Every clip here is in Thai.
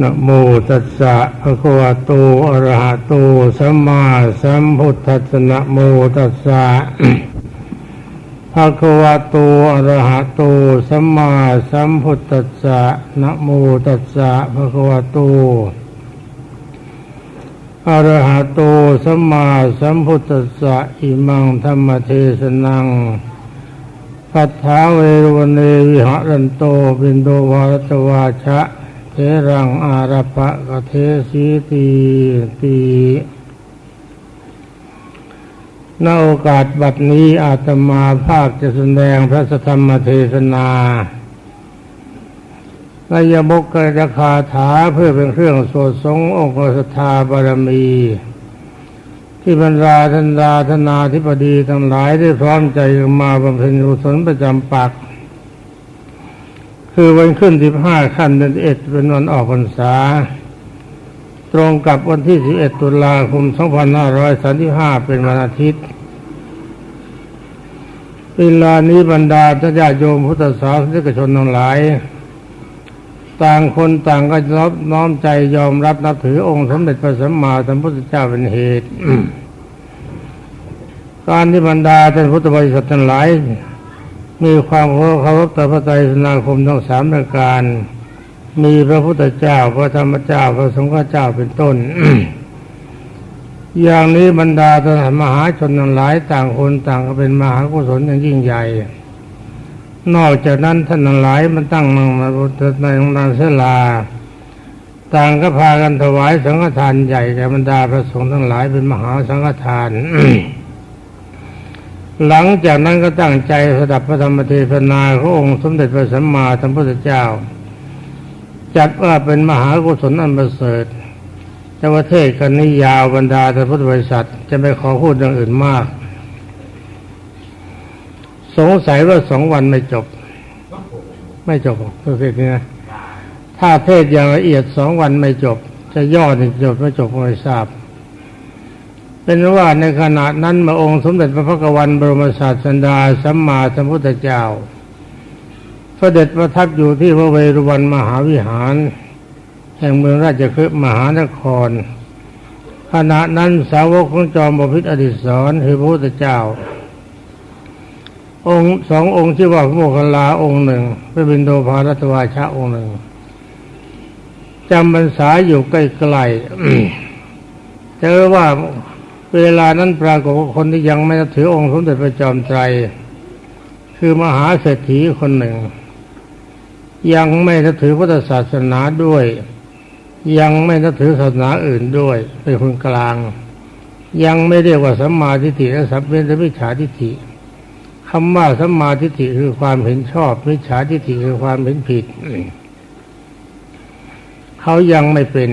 นะโมตัสสะภะคะวะโตอะระหะโตสัมมาสัมพุทธัสสะนะโมตัสสะภะคะวะโตอะระหะโตสัมมาสัมพุทธัสสะนะโมตัสสะภะคะวะโตอะระหะโตสัมมาสัมพุทธัสสะอิมังธรรมเทศนังปัฏฐาเวรวเนวิหะรันโตบินโดวารตวาชะ เทรังอารัปะกะเทสีตีตีณโอกาสบัดนี้อาตมาภาคจะแสดงพระธรรมเทศนาและยบกกระคาถาเพื่อเป็นเครื่องสวดสงองค์ศรัทธาบารมี ที่บรรดาธนดาธนาธิปดีทั้งหลายได้พร้อมใจมาบำเพ็ญกุศลประจำปัก คือวันขึ้นสิบห้าขั้นเดือนเอ็ดเป็นวันออกพรรษา ตรงกับวันที่สิบเอ็ดตุลาคมสองพันห้าร้อยสามสิบห้าเป็นวันอาทิตย์เวลานี้บรรดาญาติโยมพุทธศาสนิกชนทั้งหลาย ต่างคนต่างก็รับน้อมใจยอมรับนับถือองค์สมเด็จพระสัมมาสัมพุทธเจ้าเป็นเหตุ การที่บรรดาท่านพุทธบริษัททั้งหลาย มีความเคารพต่อพระไตรสนาคมทั้งสามประการ มีพระพุทธเจ้าพระธรรมเจ้าพระสงฆ์เจ้าเป็นต้น อย่างนี้บรรดาท่านมหาชนทั้งหลายต่างคนต่างก็เป็นมหากุศลอย่างยิ่งใหญ่ นอกจากนั้นท่านทั้งหลายมันตั้งมังมาในของนางเสลา ต่างก็พากันถวายสังฆทานใหญ่แก่บรรดาพระสงฆ์ทั้งหลายเป็นมหาสังฆทาน หลังจากนั้นก็ตั้งใจสดับพระธรรมเทศนาขององค์สมเด็จพระสัมมาสัมพุทธเจ้า จัดว่าเป็นมหากุศลอันประเสริฐแต่ว่าเทศกันนี้ยาวบรรดาท่านพุทธบริษัทจะไม่ขอพูดเรื่องอื่นมาก สงสัยว่าสองวันไม่จบ ไม่จบเทศนี้นะถ้าเทศอย่างละเอียดสองวันไม่จบ จะย่อถึงจบไม่จบก็ไม่ทราบ เป็นว่าในขณะนั้นมาองค์สมเด็จพระพุทธวันบรมศาสดาสัมมาสัมพุทธเจ้าเสด็จประทับอยู่ที่พระเวรุวันมหาวิหาร แห่งเมืองราชคฤห์มหานคร ขณะนั้นสาวกของจอมบพิตรอดิศรคือพระพุทธเจ้า องค์สององค์ชื่อว่าพระโมคคัลลาองค์หนึ่งพระบินโดภารัตวาชะองค์หนึ่งจำพรรษาอยู่ใกล้ๆเจอว่า เวลานั้นปรากฏว่าคนที่ยังไม่ถือองค์สมเด็จพระจอมไตรคือมหาเศรษฐีคนหนึ่ง ยังไม่ถือพุทธศาสนาด้วย ยังไม่ถือศาสนาอื่นด้วยเป็นคนกลาง ยังไม่เรียกว่าสัมมาทิฏฐิและสัมเป็นวิชาทิฏฐิคำว่าสัมมาทิฏฐิคือความเห็นชอบวิชาทิฏฐิคือความเห็นผิดเขายังไม่เป็น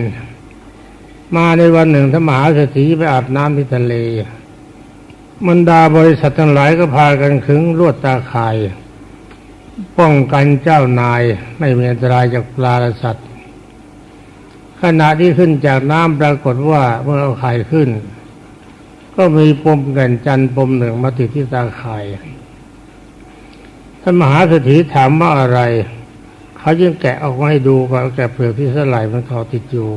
มาในวันหนึ่งถ้ามหาเศรษฐีไปอาบน้ำที่ทะเลมันดาบริษัททั้งหลายก็พากันขึงลวดตาข่าย ป้องกันเจ้านายไม่มีอันตรายจากปลาและสัตว์ ขณะที่ขึ้นจากน้ำปรากฏว่าเมื่อเอาข่ายขึ้น ก็มีปมก่นจันปมหนึ่งมาติดที่ตาข่ายท่านมหาเศรษฐีถามว่าอะไร เขาจึงแกะออกมาให้ดูก็แกะเปลือกที่สลายมันเขาติดอยู่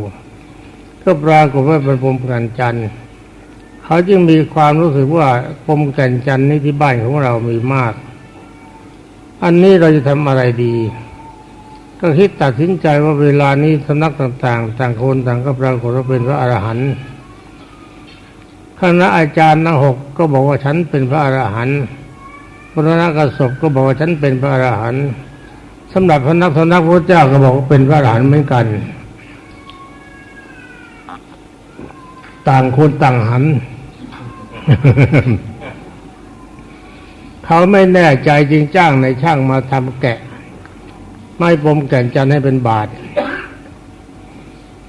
ก็ปรากฏว่าเป็นปมแก่นจันทร์เขาจึงมีความรู้สึกว่าปมแก่นจันทร์นี้ที่บ้านของเรามีมาก อันนี้เราจะทำอะไรดี ก็คิดตัดสินใจว่าเวลานี้สำนักต่าง ๆ ต่างคนต่างก็ปรากฏว่าเป็นพระอรหันต์คณะอาจารย์ทั้งหกก็บอกว่าฉันเป็นพระอรหันต์พระนักสบก็บอกว่าฉันเป็นพระอรหันต์สำหรับพระนักสำนักพระเจ้าก็บอกว่าเป็นพระอรหันต์เหมือนกัน ต่างคนต่างหัน เขาไม่แน่ใจจริงจ้างในช่างมาทำแกะ ไม่ปมแก่นจันให้เป็นบาท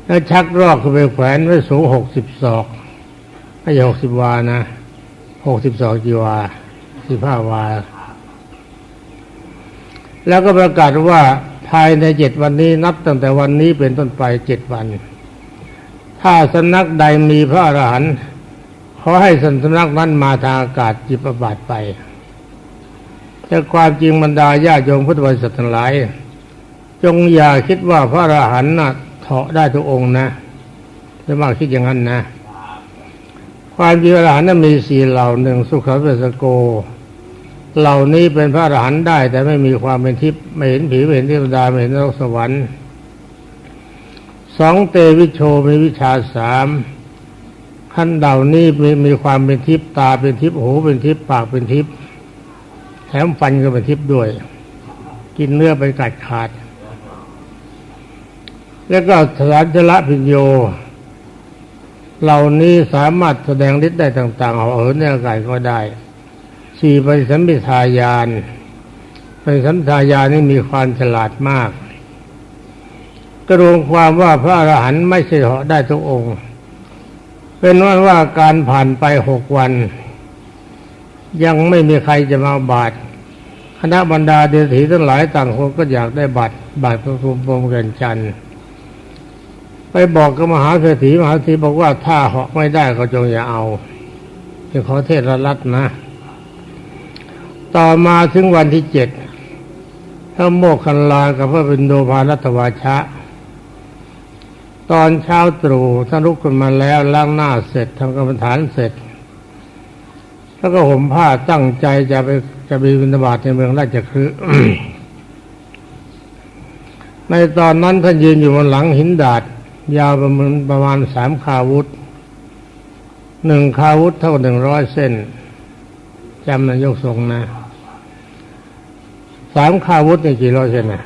แล้วชักรอกขึ้นไปแขวนไว้สูงหกสิบศอกไม่ใช่หกสิบวานะหกสิบสองจีวาสิบห้าวา แล้วก็ประกาศว่าภายในเจ็ดวันนี้นับตั้งแต่วันนี้เป็นต้นไปเจ็ดวัน ถ้าสำนักใดมีพระอรหันต์ขอให้สำนักนั้นมาทางอากาศจิบประบาดไป แต่ความจริงบรรดาญาโยมพุทธบริษัททั้งหลาย จงอย่าคิดว่าพระอรหันต์น่ะเถาะได้ทุกองนะจะมากคิดอย่างนั้นนะ ความจริงอรหันต์นั้นมีสี่เหล่าหนึ่งสุขเวสโก เหล่านี้เป็นพระอรหันต์ได้ แต่ไม่มีความเป็นทิพย์ไม่เห็นผีไม่เห็นเทวดาไม่เห็นนรกสวรรค์ สองเตวิโชมีวิชาสามขั้นเหล่านี้มีมีความเป็นทิพตาเป็นทิพหูเป็นทิพปากเป็นทิพแถมฟันก็เป็นทิพด้วย กินเนื้อไปกัดขาด แล้วก็สารจละพิญโย เหล่านี้สามารถแสดงฤทธิ์ได้ต่างๆเอาเหินในอากาศก็ได้สี่ปสัมพิทายานปสัมพิทายานนี่มีความฉลาดมาก กระรวมความว่าพระอรหันต์ไม่ใช่เหาะได้ทุกองค์ เป็นว่าว่าการผ่านไปหกวัน ยังไม่มีใครจะมาบาทคณะบรรดาเดชถีทั้งหลายต่างคนก็อยากได้บัตรบาทพระภูมิพรหมเกินจันทร์ไปบอกกับมหาเศรษฐีมหาเศรษฐีบอกว่าถ้าเหาะไม่ได้ก็จงอย่าเอาจะขอเทศรัตนะ ต่อมาถึงวันที่เจ็ดพระโมคคัลลากับพระบินโดพารัตวาชะ ตอนเช้าตรู่ท่านลุกขึ้นมาแล้วล้างหน้าเสร็จทำกรรมฐานเสร็จ แล้วก็ห่มผ้าตั้งใจจะไปจะไปบิณฑบาตในเมืองราชคฤห์ในตอนนั้นท่านยืนอยู่บนหลังหินดาดยาวประมาณประมาณสามคาวุธหนึ่งคาวุธเท่าหนึ่งร้อยเส้นจำนายกทรงนะสามคาวุธนี่กี่ร้อยเส้นนะ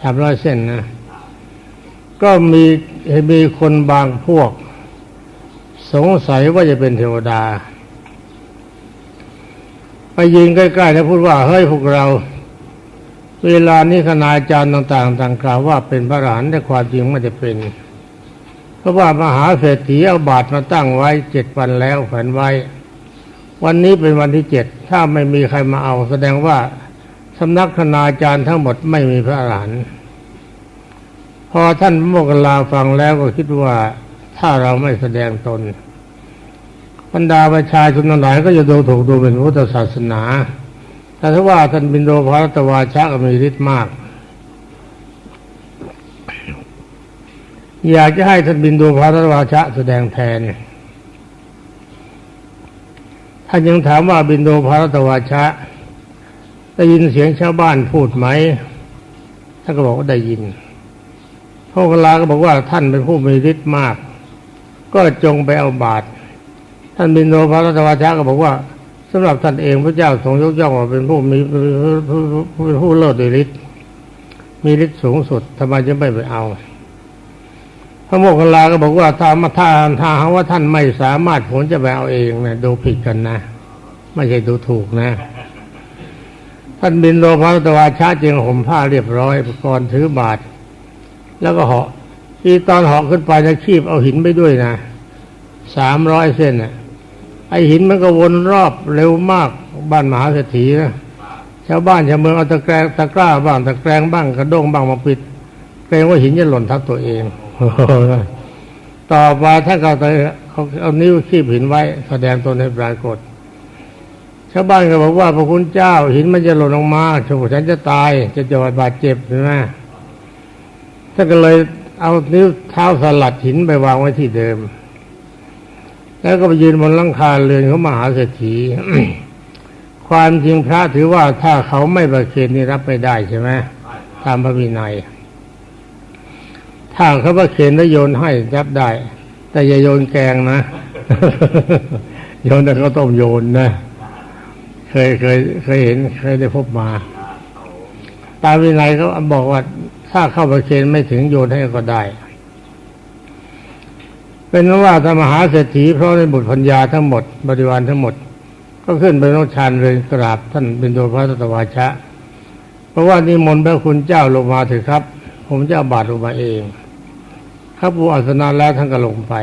สามร้อยเส้นนะ ก็มีมีคนบางพวก สงสัยว่าจะเป็นเทวดา ไปยืนใกล้ๆแล้วพูดว่าเฮ้ยพวกเรา เวลานี้คณาจารย์ต่างๆ ต่างกล่าวว่าเป็นพระอรหันต์แต่ความจริงไม่ได้เป็น เพราะว่ามหาเศรษฐีเอาบาตรมาตั้งไว้เจ็ดวันแล้วแขวนไว้ วันนี้เป็นวันที่เจ็ดถ้าไม่มีใครมาเอา แสดงว่าสำนักคณาจารย์ทั้งหมดไม่มีพระอรหันต์ พอท่านโมกขลาฟังแล้วก็คิดว่าถ้าเราไม่แสดงตนบรรดาประชาชนหลายก็จะดูถูกดูเป็นพุทธศาสนา แต่ถ้าว่าท่านบินโดภารตวาชะก็มีฤทธิ์มาก อยากจะให้ท่านบินโดภารตวาชะแสดงแทน ท่านยังถามว่าบินโดภารตวาชะ ได้ยินเสียงชาวบ้านพูดไหมท่านก็บอกว่าได้ยิน พระกลาก็บอกว่าท่านเป็นผู้มีฤทธิ์มาก ก็จงไปเอาบาตรท่านบินโดภารตวาชะก็บอกว่าสำหรับท่านเองพระเจ้าทรงยกย่องว่าเป็นผู้มีเป็นผู้เลิศด้วยฤทธิ์มีฤทธิ์สูงสุดทำไมจะไม่ไปเอา พระโมคคัลลาก็บอกว่าถ้ามาถ้าถ้าหาว่าท่านไม่สามารถผลจะไปเอาเองนะดูผิดกันนะ ไม่ใช่ดูถูกนะ ท่านบินโดภารตวาชะจึงห่มผ้าเรียบร้อยก่อนถือบาตร แล้วก็เหาะที่ตอนเหาะขึ้นไปจะคีบเอาหินไปด้วยนะสามร้อยเส้นน่ะ ไอหินมันก็วนรอบเร็วมากบ้านมหาเศรษฐีนะชาวบ้านชาวเมืองเอาตะแกรงตะกร้าบ้างตะแกรงบ้างกระด้งบ้างมาปิดเกรงว่าหินจะหล่นทับตัวเองต่อมาถ้าเขาเขาเอานิ้วคีบหินไว้ แสดงตนให้ปรากฏ ชาวบ้านก็บอกว่าพระคุณเจ้าหินมันจะหล่นลงมาโฉฉันจะตายจะจะบาดเจ็บใช่ไหม ท่านก็เลยเอานิ้วเท้าสลัดหินไปวางไว้ที่เดิม แล้วก็ไปยืนบนลังคาเรือนของมหาเศรษฐีความจริงพระถือว่าถ้าเขาไม่ประเคนนี่รับไม่ได้ใช่ไหมตามพระวินัย ถ้าเขาประเคนแล้วโยนให้รับได้ แต่อย่าโยนแกงนะ โยนแต่ก็ต้มโยนนะ เคยเคยเคยเห็นเคยได้พบมา ตามวินัยเขาบอกว่า ถ้าเข้าประเคนไม่ถึงโยนให้ก็ได้ เป็นว่าธรรมหาเศรษฐีเพราะในบุตรพัญญาทั้งหมด บริวารทั้งหมด ก็ขึ้นไปนกชานเลยกราบท่านบินโดพระตวาชะ เพราะว่านิมนต์พระคุณเจ้าลงมาเถอะครับ ผมจะบาทลงมาเองครับผู้อาสนะแล้วท่านก็ลงไป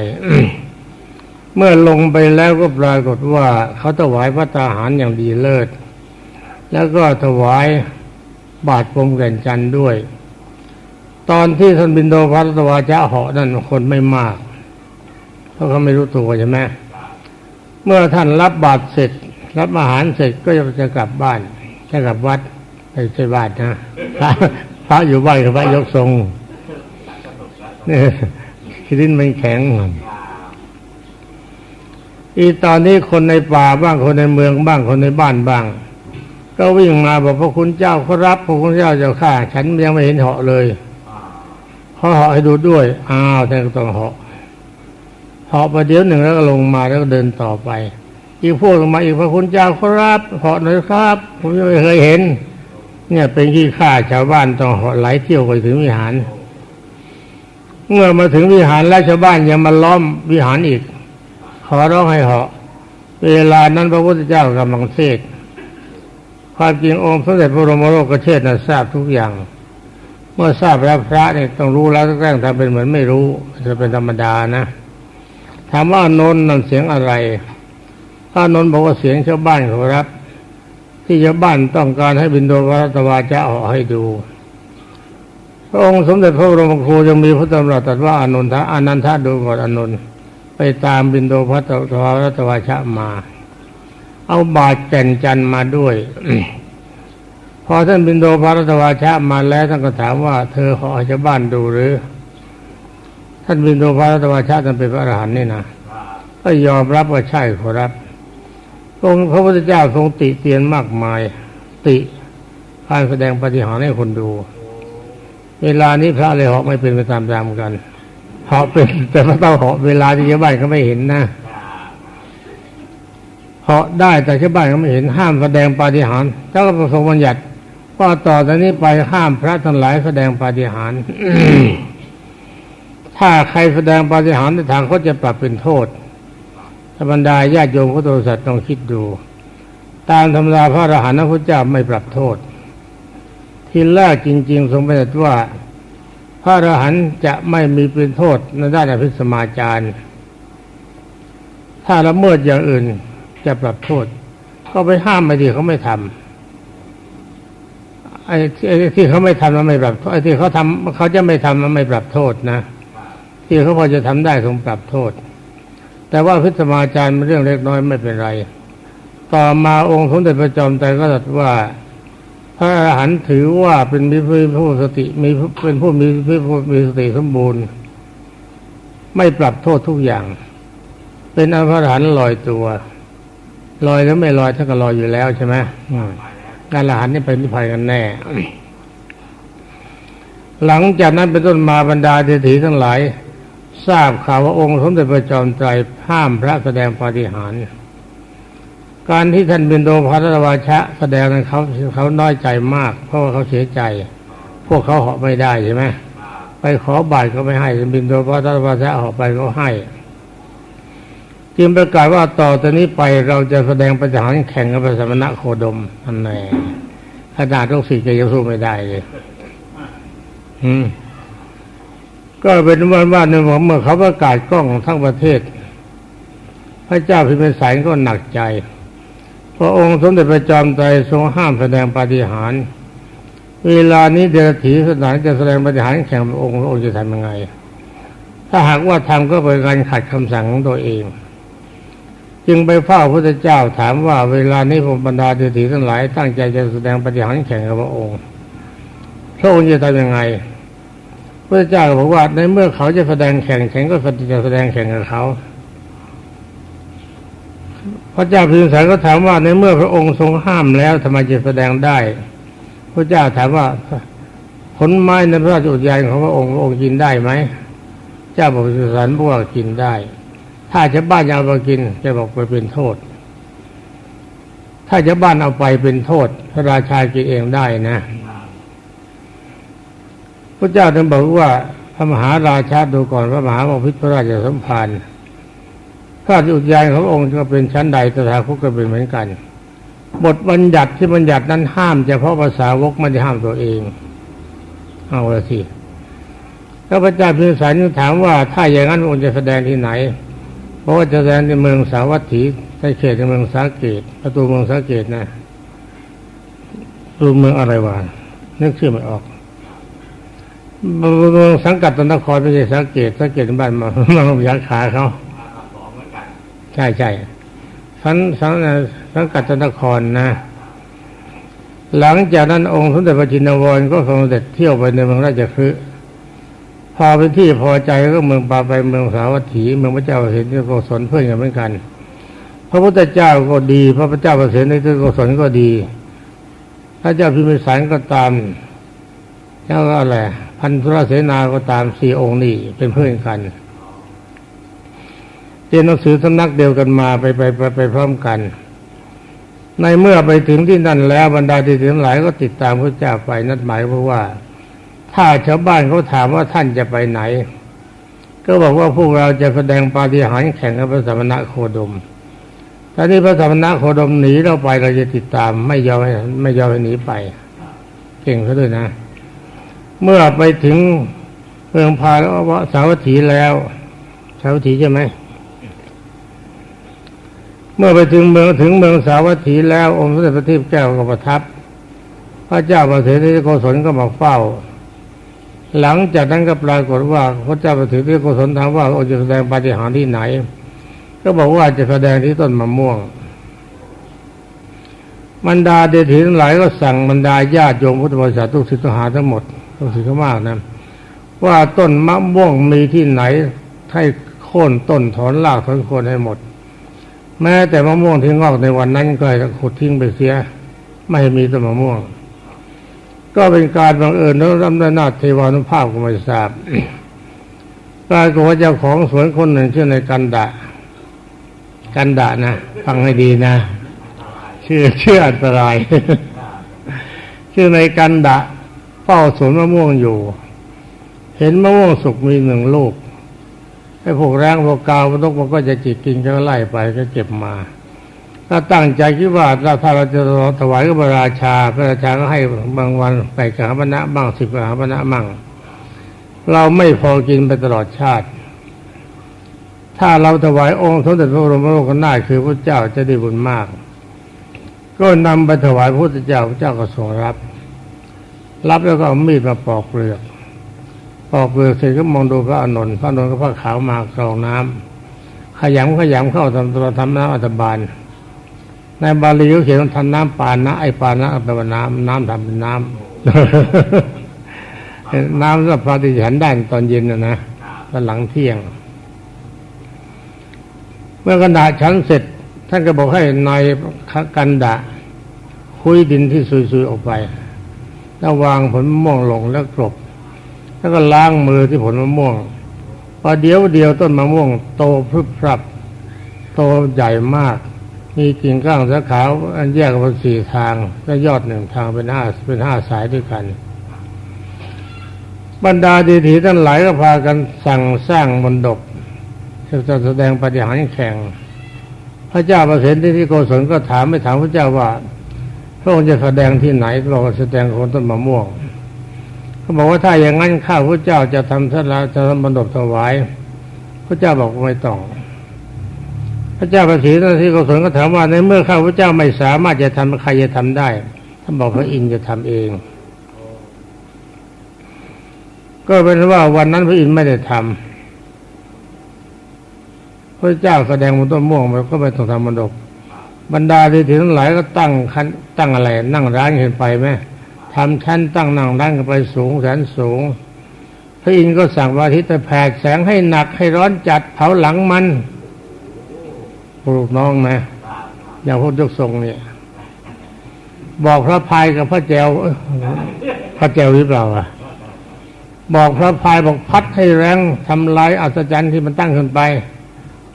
เมื่อลงไปแล้วก็ปรากฏว่าเขาถวายพระตาหารอย่างดีเลิศ แล้วก็ถวายบาทพรมแก่นจันทร์ด้วย ตอนที่ท่านบินโดพัตวาจะเหาะนั่นคนไม่มาก เพราะเขาไม่รู้ตัวใช่ไหมเมื่อท่านรับบาตรเสร็จ รับอาหารเสร็จก็จะจะกลับบ้านจะกลับวัดไปใช่บ้านนะพระพระอยู่บ้านกับพระยกทรงเนี่ยลิ้นมันแข็งอีตอนนี้คนในป่าบ้างคนในเมืองบ้างคนในบ้านบ้าง ก็วิ่งมาบอกพระคุณเจ้าเขารับพระคุณเจ้าเจ้าข้าฉันยังไม่เห็นเหาะเลย เขาเหาะให้ดูด้วยอ้าวท่านก็ต้องเหาะเหาะไปเดี๋ยวหนึ่งแล้วก็ลงมาแล้วก็เดินต่อไป อีกพวกลงมาอีกพระคุณเจ้าเขารับเหาะหน่อยครับ ผมยังไม่เคยเห็น เนี่ยเป็นขี้ข้าชาวบ้านต้องเหาะไหลเที่ยวไปถึงวิหาร เมื่อมาถึงวิหารแล้วชาวบ้านยังมาล้อมวิหารอีก ขอร้องให้เหาะเวลานั้นพระพุทธเจ้ากำลังเทศความจริงองค์พระเดชพระบรมโลกเทศน์นะทราบทุกอย่าง เมื่อทราบแล้วพระเนี่ยต้องรู้แล้วแกล้งทำเป็นเหมือนไม่รู้ จะเป็นธรรมดานะถามว่าอานนนั่นเสียงอะไรถ้าอานนบอกว่าเสียงชาวบ้านเขารับ ที่ชาวบ้านต้องการให้บินโดพระตวาจะออกให้ดูพระองค์สมเด็จพระบรมครูยังมีพระตำรัสตรัสว่าอานนทะอนันทะดูก่อนอานนไปตามบินโดพระตวรัตวาชะมา เอาบาดแก่นจันทร์มาด้วย พอท่านบินโดพระรัตวาชะมาแล้วท่านก็ถามว่า เธอขอให้ชาบ้านดูหรือ ท่านบินโดพระรัตวาชะท่านเป็นพระอรหันต์นี่นะก็ยอมรับว่าใช่ขอรับองค์พระพุทธเจ้าทรงติเตียนมากมาย ติการแสดงปฏิหารให้คนดู เวลานี้พระเลยเหาะไม่เป็นไปตามๆกันเหาะเป็น แต่ไม่ต้องเหาะเวลาที่ชาวบ้านเขาไม่เห็นนะเหาะได้แต่ชาวบ้านเขาไม่เห็นห้ามแสดงปาฏิหาริย์เจ้าก็ประสงค์บัญญัติ ว่าต่อจากนี้ไปห้ามพระทั้งหลายแสดงปาฏิหาริย์ถ้าใครแสดงปาฏิหาริย์ในทางเขาจะปรับเป็นโทษธรรมดาญาติโยมพุทธสัตว์ต้องคิดดู ตามธรรมดาพระอรหันต์พระเจ้าไม่ปรับโทษ ที่แรกจริง ๆ ทรงบัญญัติว่า พระอรหันต์จะไม่มีเป็นโทษในด้านอภิสมาจารถ้าละเมิดอย่างอื่นจะปรับโทษ ก็ไปห้ามไม่ดีเขาไม่ทำ ไอ้ที่เขาไม่ทำแล้วไม่ปรับโทษไอ้ที่เขาทำเขาจะไม่ทำแล้วไม่ปรับโทษนะที่เขาพอจะทำได้ทรงปรับโทษ แต่ว่าพิสมาจารย์เป็นเรื่องเล็กน้อยไม่เป็นไร ต่อมาองค์สมเด็จพระจอมไตรก็ตรัสว่า พระอรหันต์ถือว่าเป็นมีผู้สติมีเป็นผู้มีผู้มีสติสมบูรณ์ ไม่ปรับโทษทุกอย่าง เป็นอภรหันลอยตัวลอยแล้วไม่ลอยถ้าก็ลอยอยู่แล้วใช่ไหม การอรหันนี่เป็นนิพพานกันแน่ หลังจากนั้นเป็นต้นมาบรรดาเดถีทั้งหลาย ทราบข่าวว่าองค์สมเด็จพระจอมไตรห้ามพระแสดงปาฏิหาริย์การที่ท่านบินโดพัทรวาชะแสดงนั้นเขาเขาน้อยใจมาก เพราะว่าเขาเสียใจ พวกเขาเหาะไม่ได้ใช่ไหมไปขอบาทก็ไม่ให้บินโดพัทรวาชะเหาะไปเขาให้ จึงประกาศว่าต่อจากนี้ไปเราจะแสดงปฏิหารแข่งกับพระสมณะโคดมอันแน่ขนาดลูกศิษย์ก็ยังสู้ไม่ได้เลยอืมก็เป็นวันว่าหนึ่งเมื่อเขาประกาศกล้องทั้งประเทศ พระเจ้าพิมพิสารก็หนักใจพระองค์สมเด็จพระจอมไตรทรงห้ามแสดงปาฏิหาริย์เวลานี้เดรถีสถานจะแสดงปาฏิหาริย์แข่งพระองค์พระองค์จะทำยังไง ถ้าหากว่าทำก็เป็นการขัดคำสั่งของตัวเอง จึงไปเฝ้าพระเจ้าถามว่าเวลานี้ผมบรรดาเดรถีทั้งหลาย ตั้งใจจะแสดงปฏิหาริแข่งกับพระองค์พระองค์จะทำยังไงพระเจ้าบอกว่าในเมื่อเขาจะแสดงแข่งฉันก็จะแสดงแข่งกับเขา พระเจ้าพิมสารก็ถามว่าในเมื่อพระองค์ทรงห้ามแล้วทำไมจะแสดงได้ พระเจ้าถามว่าผลไม้ในพระราชอุทยานของพระองค์พระองค์กินได้ไหม เจ้าบอกพิมสารบอกว่ากินได้ ถ้าชาวบ้านเอาไปกินจะบอกไปเป็นโทษ ถ้าชาวบ้านเอาไปเป็นโทษพระราชากินเองได้นะพระเจ้าท่านบอกว่าพระมหาราชาดูก่อนพระมหาบพิตรพระราชสมภารพระราอุทยานขององค์ก็เป็นชั้นใดตถาคตก็เป็นเหมือนกัน บทบัญญัติที่บัญญัตินั้นห้ามเฉพาะภาษาวกไม่ได้ห้ามตัวเอง เอาละสิแล้วพระเจ้าพิสารถามว่าถ้าอย่างนั้นองค์จะแสดงที่ไหน เพราะว่าจะแสดงในเมืองสาวัตถีในเขตในเมืองสาเกตประตูเมืองสาเกตนะรูเมืองอะไรวะนึกชื่อไม่ออกเมืองสังกัดตนครไม่ใช่สังเกตสังเกตบ้านมามาอยาขาเขาใช่ใช่สังสังสังกัดตนครนะ หลังจากนั้นองค์สมเด็จพระจินวรก็ทรงเสด็จเที่ยวไปในเมืองราชคฤห์ พอเป็นที่พอใจก็เมืองปาไปเมืองสาวัตถีเมืองพระเจ้าเห็นที่โกศลเพื่อนกันเหมือนกัน พระพุทธเจ้าก็ดี พระพุทธเจ้าประเสริฐในที่โกศลก็ดีพระเจ้าพิมพิสารก็ตามเจ้าก็อะไรพันธุรเสนาก็ตามสี่องค์นี่เป็นเพื่อนกันเรียนหนังสือสำนักเดียวกันมาไปไปไปไปพร้อมกัน ในเมื่อไปถึงที่นั่นแล้วบรรดาที่ถึงหลายก็ติดตามพระเจ้าไปนัดหมายเพราะว่า ถ้าชาวบ้านเขาถามว่าท่านจะไปไหน ก็บอกว่าพวกเราจะแสดงปาฏิหาริย์แข่งกับพระสมณะโคดมตอนนี้พระสมณะโคดมหนีเราไปเราจะติดตาม ไม่ยอมให้ไม่ยอมให้หนีไป เก่งเขาด้วยนะ เมื่อไปถึงเมืองพาแล้วสาวัตถีแล้ว สาวัตถีใช่ไหมเมื่อไปถึงเมืองถึงเมืองสาวัตถีแล้ว องค์สมเด็จพระเทพแก้วก็ประทับ พระเจ้าประเสริฐที่โกศลก็มาเฝ้า หลังจากนั้นก็ปรากฏว่าพระเจ้าประสิที่โกศลถามว่าโอจะแสดงปาฏิหาริย์ที่ไหน ก็บอกว่าจะแสดงที่ต้นมะม่วงบรรดาเดชถีทั้งหลายก็สั่งบรรดาญาติโยมพุทธบริษัททุกศิทุกหาทั้งหมดทุกศิษย์ก็มากนะว่าต้นมะม่วงมีที่ไหนให้โค่นต้นถอนรากถอนโคนให้หมด แม้แต่มะม่วงที่งอกในวันนั้นก็ให้ขุดทิ้งไปเสีย ไม่ให้มีต้นมะม่วง ก็เป็นการบังเอิญแล้วรำนาจเทวานุภาพก็ไม่ทราบปรากฏว่าเจ้าของสวนคนหนึ่งชื่อในกันดะ กันดะนะฟังให้ดีนะ ชื่อชื่ออันตราย ชื่อในกันดะเฝ้าสวนมะม่วงอยู่ เห็นมะม่วงสุกมีหนึ่งลูกไอ้พวกแรงพวกกาวพวกนกมันก็จะจิกกินก็ไล่ไปก็เก็บมา ถ้าตั้งใจคิดว่าถ้าเราจะถวายกับพระราชา พระราชาก็ให้บางวันไปกหาปณะบ้างสิบกหาปณะมั่งเราไม่พอกินไปตลอดชาติ ถ้าเราถวายองค์สมเด็จพระบรมโลกนาถคือพระเจ้าจะได้บุญมาก ก็นำไปถวายพระพุทธเจ้าพระเจ้าก็ทรงรับ รับแล้วก็เอามีดมาปอกเปลือกปอกเปลือกเสร็จก็มองดูพระอานนพระอานนก็ผ้าขาวมากรองน้ำขยำขยำเข้าทำตัวทำน้ำอัตบาน ในบาลีเขาเขียนว่าทำน้ำปานะไอปานะแปลว่าน้ำน้ำทำเป็นน้ำน้ำสำหรับพระที่ฉันได้ตอนเย็นนะนะตอนหลังเที่ยง เมื่อกันดาฉันเสร็จ ท่านก็บอกให้นายกันดาคุยดินที่ซุยๆออกไปแล้ววางผลมะม่วงลงแล้วกรบแล้วก็ล้างมือที่ผลมะม่วงพอเดียวเดียวต้นมะม่วง โตพรึบพรับ โตใหญ่มาก มีกิ่งก้างสาขาอันแยกออกเป็นสี่ทาง และยอดหนึ่งทางเป็นห้าเป็นห้าสายด้วยกัน บรรดาดีถีทั้งหลายก็พากันสั่งสร้างมนดบจะแสดงปฏิหารย์แข่ง พระเจ้าประเสริฐที่โกศลก็ถามไม่ถามพระเจ้าว่าพระองค์จะแสดงที่ไหนเราแสดงคนต้นมะม่วงเขาบอกว่าถ้าอย่างนั้นข้าพระเจ้าจะทำสละจะทำมนดบถวาย พระเจ้าบอกไม่ต้อง พระเจ้าประเสริฐที่โกศลก็ถามว่าในเมื่อข้าพระเจ้าไม่สามารถจะทำใครจะทำได้ท่านบอกพระอินทร์จะทำเอง ก็เป็นว่าวันนั้นพระอินทร์ไม่ได้ทำพระเจ้าแสดงบนต้นม่วงมันก็ไม่ต้องทำมนดบบรรดาดีถีทั้งหลายก็ตั้งคันตั้งอะไร นั่งร้านเห็นไปไหมทำชั้นตั้งนั่งร้านกันไปสูงแสนสูง พระอินทร์ก็สั่งว่าทิตแผดแสงให้หนักให้ร้อนจัดเผาหลังมัน ลูกน้องนะ อย่างพวกยกทรงเนี่ย บอกพระพายกับพระแจวพระแจวหรือเปล่าอะ บอกพระพายบอกพัดให้แรงทำลายอัศจรรย์ที่มันตั้งขึ้นไป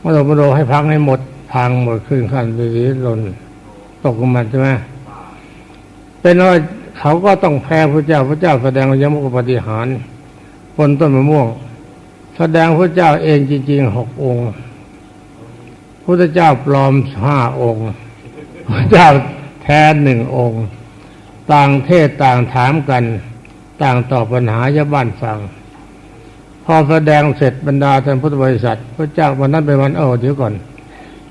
มโนมโนให้พังให้หมดพังหมดขึ้นขั้นดีหล่นตกลงมาใช่ไหมเป็นว่าเขาก็ต้องแพ้พระเจ้าพระเจ้าแสดงยมุกปฏิหารบนต้นมะม่วง แสดงพระเจ้าเองจริงๆหกองค์ พระเจ้าปลอมห้าองค์พระเจ้าแท้หนึ่งองค์ ต่างเทศต่างถามกัน ต่างตอบปัญหาชาวบ้านฟัง พอแสดงเสร็จบรรดาท่านพุทธบริษัท พระเจ้าวันนั้นเป็นวันเออเดี๋ยวก่อน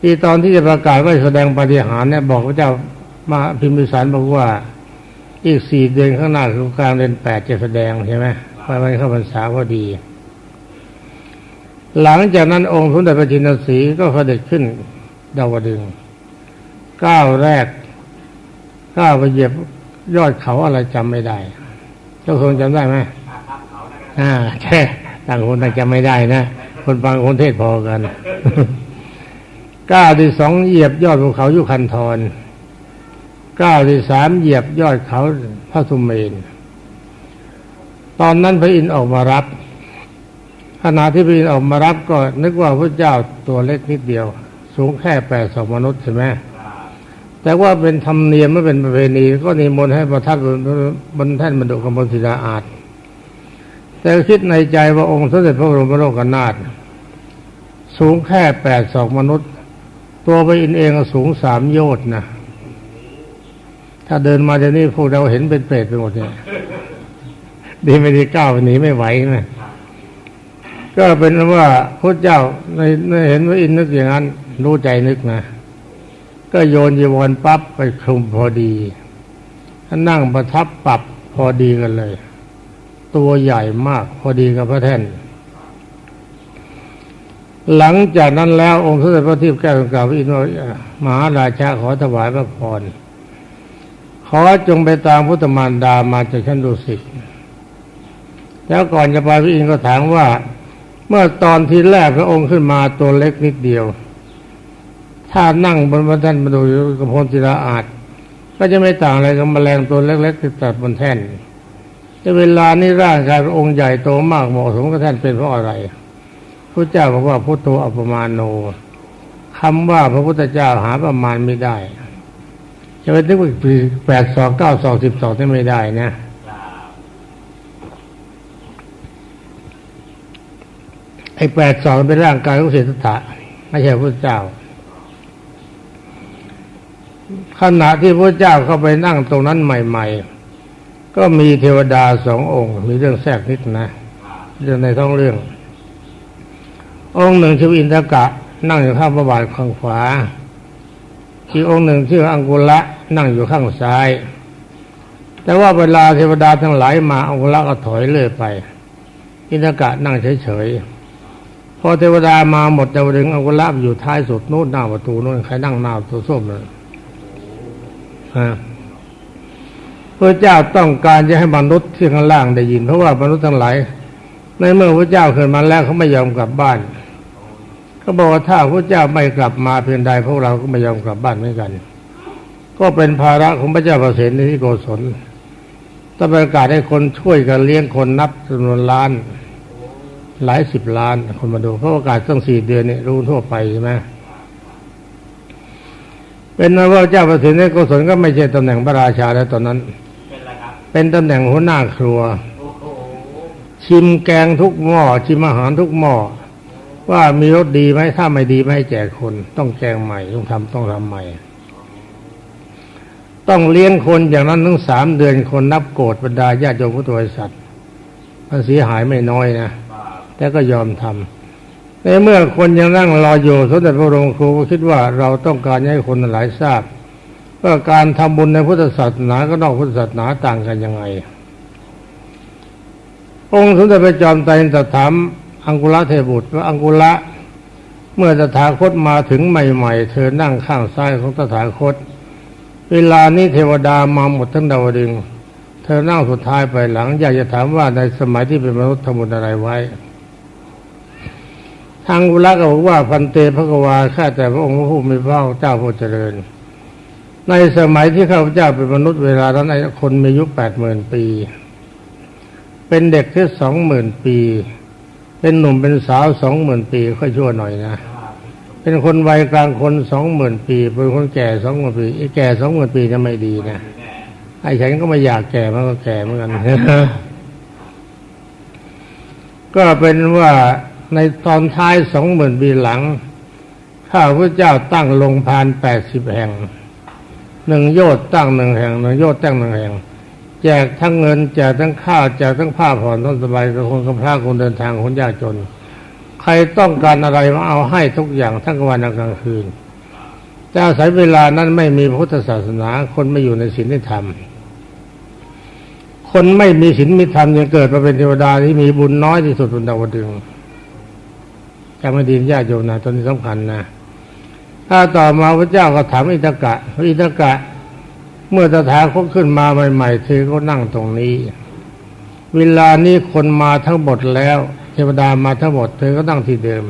ที่ตอนที่จะประกาศว่าแสดงปฏิหารเนี่ยบอกพระเจ้ามาพิมพิสารบอกว่าอีกสี่เดือนข้างหน้าคือกลางเดือนแปดจะแสดงใช่ไหมไปวันเข้าพรรษาพอดี หลังจากนั้นองค์สมเด็จพระจินสีก็เสด็จขึ้นดาวดึงก้าวแรกก้าวไปเหยียบยอดเขาอะไรจำไม่ได้เจ้าคงจำได้ไหมอ่าใช่ต่างคนต่างจำไม่ได้นะคนฟังคนเทศพอกันก้าวที่สองเหยียบยอดภูเขายุคันธรก้าวที่สามเหยียบยอดเขาพระสุเมน ตอนนั้นพระอินทร์ออกมารับ ขณะที่พินออกมารับก็นึกว่าพระเจ้าตัวเล็กนิดเดียว สูงแค่แปดศอกมนุษย์ใช่ไหมแต่ว่าเป็นธรรมเนียมไม่เป็นประเพณี ก็นิมนต์ให้ประทับบนบนแท่นบรรดุกมลศิลาอาจแต่คิดในใจว่าองค์สมเด็จพระบรมโลกนาถสูงแค่แปดศอกมนุษย์ ตัวพระอินเองสูงสามโยชนะถ้าเดินมาเดี๋ยวนี้พวกเราเห็นเป็นเปรตไปหมดเนี่ยดีไม่ดีก้าวหนีไม่ไหวนะ ก็เป็นว่าพระเจ้าในในเห็นว่าอินนึกอย่างนั้น รู้ใจนึกนะก็โยนยีวรปั๊บไปคลุมพอดีท่านนั่งประทับปรับพอดีกันเลย ตัวใหญ่มากพอดีกับพระแท่น หลังจากนั้นแล้วองค์สมเด็จพระทิพย์แก้วกล่าวพระอินทร์ว่ามหาราชาขอถวายพระพรขอจงไปตามพุทธมารดามาจากชั้นดุสิตแล้วก่อนจะไปพระอินทร์ก็ถามว่า เมื่อตอนที่แรกพระองค์ขึ้นมาตัวเล็กนิดเดียว ถ้านั่งบนพระท่านมาดูกระพลศิลาอาจ ก็จะไม่ต่างอะไรกับแมลงตัวเล็กๆที่ตัดบนแท่นแต่เวลานี้ร่างกายพระองค์ใหญ่โตมากเหมาะสมกับแท่นเป็นเพราะอะไรพระเจ้าบอกว่าพุทโธอัปมาโนคำว่าพระพุทธเจ้าหาประมาณไม่ได้จะไปนึกว่าแปดสองเก้าสองสิบสองนี่ไม่ได้นะ ไอ้แปดสองเป็นร่างกายของเศรษฐะไม่ใช่พระเจ้า ขณะที่พระเจ้าเข้าไปนั่งตรงนั้นใหม่ ๆ ก็มีเทวดาสององค์ มีเรื่องแทรกนิดนะ เรื่องในท้องเรื่อง องค์หนึ่งชื่ออินทกะ นั่งอยู่ข้างพระบาทข้างขวาอีกองค์หนึ่งชื่ออังกุละนั่งอยู่ข้างซ้าย แต่ว่าเวลาเทวดาทั้งหลายมาอังกุละก็ถอยเลื่อยไป อินทกะนั่งเฉยๆ พอเทวดามาหมดเทวดึงเอังกุละอยู่ท้ายสุดนู้นหน้าประตูนู้นใครนั่งหน้าประตูส้มเลยพระเจ้าต้องการจะให้มนุษย์ที่ข้างล่างได้ยิน เพราะว่ามนุษย์ทั้งหลายในเมื่อพระเจ้าขึ้นมาแล้วเขาไม่ยอมกลับบ้านเขาบอกว่าถ้าพระเจ้าไม่กลับมาเพียงใดพวกเราก็ไม่ยอมกลับบ้านเหมือนกัน ก็เป็นภาระของพระเจ้าประเสริฐที่โกศลต้องประกาศให้คนช่วยกันเลี้ยงคนนับจำนวนล้าน หลายสิบล้านคนมาดูเพราะประกาศตั้งสี่เดือนนี่รู้ทั่วไปใช่ไหมเป็นว่าเจ้าประสิทธิ์ในกุศลก็ไม่ใช่ตำแหน่งพระราชาแล้วตอนนั้น เป็นไรครับเป็นตำแหน่งหัวหน้าครัวโอ้โหชิมแกงทุกหม้อชิมอาหารทุกหม้อว่ามีรสดีไหมถ้าไม่ดีไม่ให้แจกคน ต้องแกงใหม่ต้องทำต้องทำใหม่ ต้องเลี้ยงคนอย่างนั้นทั้งสามเดือนคนนับโกรธบรรดาญาติโยมพุทธบริษัทมันเสียหายไม่น้อยนะบาป แต่ก็ยอมทำในเมื่อคนยังนั่งรออยู่สมเด็จพระบรมครูก็คิดว่าเราต้องการให้คนหลายทราบว่าการทำบุญในพุทธศาสนาก็นอกพุทธศาสนาต่างกันยังไง องค์สมเด็จพระจอมไตรตรัสถามอังกุละเทบุตรว่าอังกุละเมื่อตถาคตมาถึงใหม่ๆ เธอนั่งข้างซ้ายของตถาคต เวลานี้เทวดามาหมดทั้งดาวดึง เธอนั่งสุดท้ายไปหลัง อยากจะถามว่าในสมัยที่เป็นมนุษย์ทำบุญอะไรไว้ ทางกุละก็บอกว่าพันเตพระกวาข้าแต่พระองค์พระผู้มีพระภาเจ้าผู้เจริญ ในสมัยที่ข้าพเจ้าเป็นมนุษย์เวลานั้นไอ้คนมีอายุแปดหมื่นปี เป็นเด็กที่สองหมื่นปี เป็นหนุ่มเป็นสาวสองหมื่นปีค่อยชั่วหน่อยนะเป็นคนวัยกลางคนสองหมื่นปี เป็นคนแก่สองหมื่นปีไอ้แก่สองหมื่นปีจะไม่ดีนะไอ้ฉันก็ไม่อยากแก่มันก็แก่เหมือนกันก็เป็นว่า ในตอนท้ายสองหมื่นปีหลัง ข้าพระเจ้าตั้งลงพานแปดสิบแห่งหนึ่งโยชน์ตั้งหนึ่งแห่งหนึ่งโยชน์ตั้งหนึ่งแห่ง แจกทั้งเงินแจกทั้งข้าวแจกทั้งผ้าผ่อนต้นสบายกับคนกำพร้าคนเดินทางคนยากจน ใครต้องการอะไรมาเอาให้ทุกอย่างทั้งกลางวันและกลางคืนแต่อาศัยเวลานั้นไม่มีพุทธศาสนา คนไม่อยู่ในศีลในธรรม คนไม่มีศีลมีธรรมยังเกิดมาเป็นเทวดาที่มีบุญน้อยที่สุดบนดาวดึงส์ จำไม่ดีญาติโยมนะตอนนี้สำคัญนะถ้าต่อมาพระเจ้าก็ถามอินทกะอินทกะ เมื่อตถาคตขึ้นมาใหม่ๆเธอก็นั่งตรงนี้ เวลานี้คนมาทั้งหมดแล้วจวดามาทั้งหมด เธอก็ตั้งที่เดิม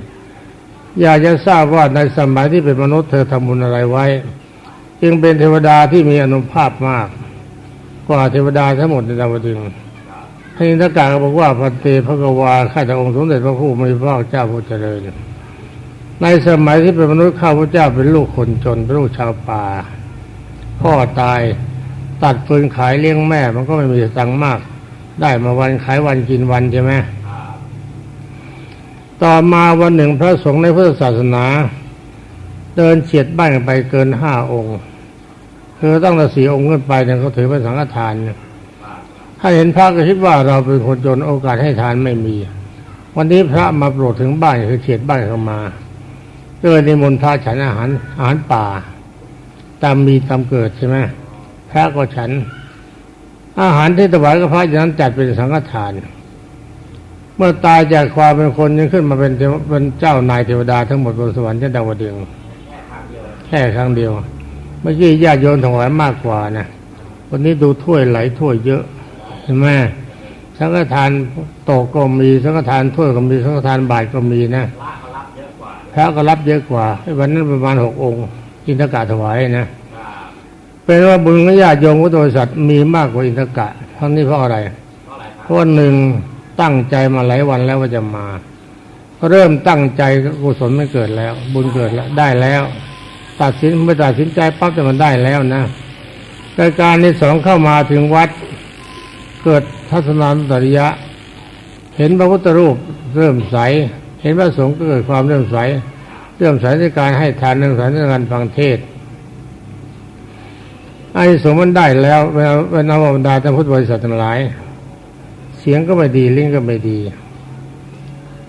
อยากจะทราบว่าในสมัยที่เป็นมนุษย์เธอทำบุญอะไรไว้ จึงเป็นเทวดาที่มีอนุภาพมาก กว่าเทวดาทั้งหมดในดาวดึงส์ พระอินทกาก็บอกว่าพันเตพระกวาข้าแต่องค์สมเด็จพระผู้มีพระภาคเจ้าผู้เจริญในสมัยที่เป็นมนุษย์ข้าพระเจ้าเป็นลูกคนจนเป็นลูกชาวป่า พ่อตายตัดฟืนขายเลี้ยงแม่ มันก็ไม่มีตังค์มาก ได้มาวันขายวันกินวันใช่ไหมต่อมาวันหนึ่งพระสงฆ์ในพุทธศาสนา เดินเฉียดบ้านไปเกินห้าองค์ คือตั้งแต่สี่องค์ขึ้นไปเนี่ยเขาถือเป็นสังฆทานเนี่ย ถ้าเห็นพระก็คิดว่าเราเป็นคนจนโอกาสให้ทานไม่มี วันนี้พระมาโปรดถึงบ้านคือเฉียดบ้านเข้ามาก็เลยนิมนต์พระฉันอาหารอาหารป่า ตามมีตามเกิดใช่ไหมพระก็ฉัน อาหารที่ถวายกับพระอย่างนั้นจัดเป็นสังฆทาน เมื่อตายจากความเป็นคนยังขึ้นมาเป็นเทวเป็นเจ้านายเทวดาทั้งหมดบนสวรรค์ชั้นดาวดึงแค่ครั้งเดียวเมื่อกี้ญาติโยมถวายมากกว่านะวันนี้ดูถ้วยไหลถ้วยเยอะ ห็นไหมสังฆทานโตกก็มีสังฆทานถ้วยก็มีสังฆทานบาทก็มีนะพระก็รับเยอะกว่าวันนั้นประมาณหกองค์อินทกาถวายนะเป็นว่าบุญของญาติโยมพุทธบริษัทมีมากกว่าอินทกะทั้งนี้เพราะอะไรเพราะว่าหนึ่งตั้งใจมาหลายวันแล้วว่าจะมาก็เริ่มตั้งใจกุศลไม่เกิดแล้ว บุญเกิดแล้วได้แล้ว ตัดสินไม่ตัดสินใจปั๊บจะมันได้แล้วนะรายการที่สองเข้ามาถึงวัด เกิดทัศนานุตริยะ เห็นพระพุทธรูปเริ่มใส เห็นพระสงฆ์ก็เกิดความเริ่มใส เริ่มใสในการให้ทานเริ่มใสในการฟังเทศไอ้สมมันได้แล้วเวลาเวลาบรรดาท่านพุทธบริษัททั้งหลาย เสียงก็ไม่ดีลิ้นก็ไม่ดี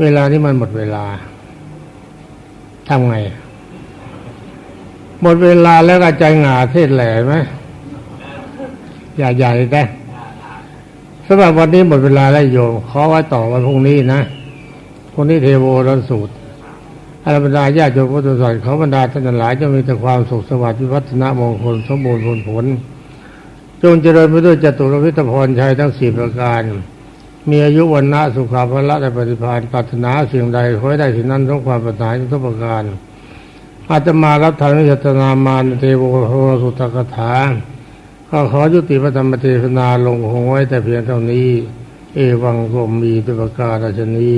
เวลาที่มันหมดเวลาทำไง หมดเวลาแล้วก็ใจหงาเทศแหล่ไหมอย่าใหญ่แต่ สำหรับวันนี้หมดเวลาแล้วโยมขอไว้ต่อวันพรุ่งนี้นะพรุ่งนี้เทโวรสูตรอาบรรดาญาติโยมพุทธศาสนาเขาบรรดาท่านหลายจะมีแต่ความสุขสวัสดิ์วิวัฒนามงคลสมบูรณ์ผลผล จงเจริญไปด้วยจตุรวิทพรชัยทั้งสี่ประการ มีอายุวันนะสุขาภละและปฏิภาณปรารถนาสิ่งใดขอให้ได้สิ่งนั้นทั้งความปรารถนาทุกประการอาตมารับทานวิจตนามานเทโวโหสุตกถา ก็ขอยุติพระธรรมเทศนาลงคงไว้แต่เพียงเท่านี้ เอวังก็มีตุปการราชนี้